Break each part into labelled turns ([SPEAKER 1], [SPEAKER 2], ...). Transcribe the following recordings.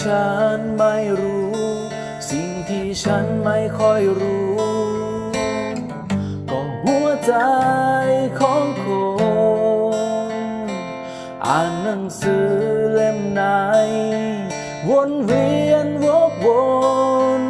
[SPEAKER 1] ฉันไม่รู้ สิ่งที่ฉันไม่ค่อยรู้ก็หัวใจของคนอ่านหนังสือเล่มไหน วนเวียนวกวน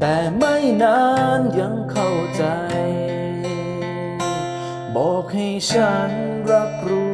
[SPEAKER 1] แต่ไม่นานยังเข้าใจ บอกให้ฉันรับรู้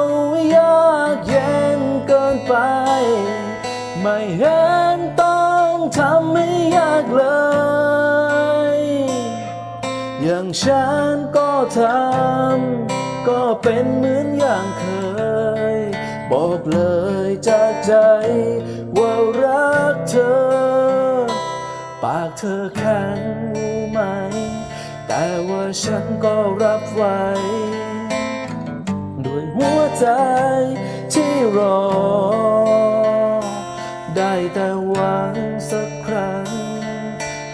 [SPEAKER 1] อย่างฉันก็ทำก็เป็นเหมือนอย่างเคย บอกเลยจากใจว่ารักเธอ ปากเธอแข็งไหม แต่ว่าฉันก็รับไว้ ด้วยหัวใจที่รอ ได้แต่หวังสักครั้ง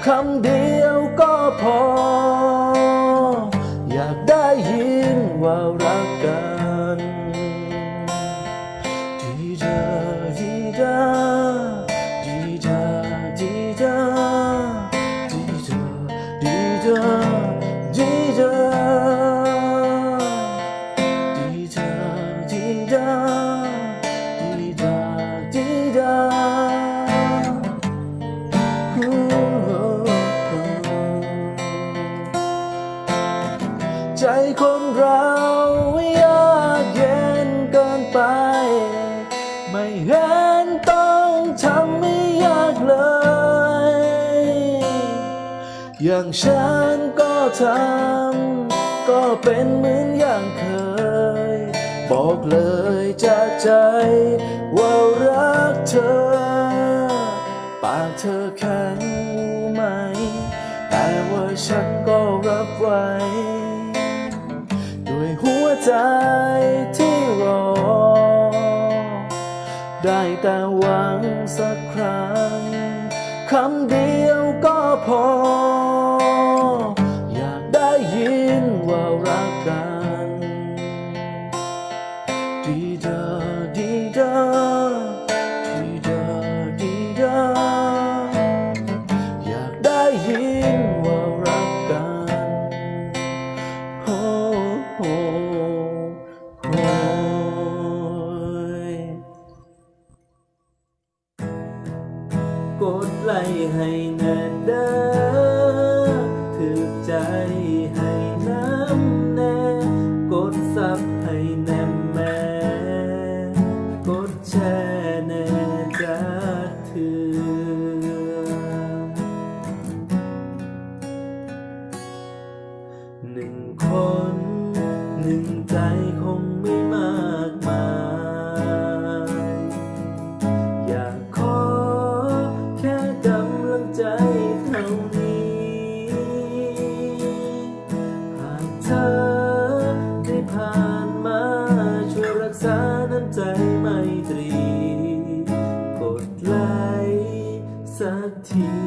[SPEAKER 1] คำเดียวก็พอ ว่ารักกันดีดาดีดาดีดาดีดาดีดาดีดาดีดาดีดาดีดาดีดาดีดาใจคนเรา เห็นต้องทำให้ยากเลย อย่างฉันก็ทำก็เป็นเหมือนอย่างเคย บอกเลยจากใจว่ารักเธอ ปากเธอแข็งรู้ไหม แต่ว่าฉันก็รับไว้ ด้วยหัวใจ แต่หวังสักครั้งคำเดียวก็พอ หนึ่งคน หนึ่งใจคงไม่มากมาย อยากขอแค่กำลังใจเท่านี้ หากเธอได้ผ่านมาช่วยรักษาน้ำใจไม่ตรี กดไลค์สักที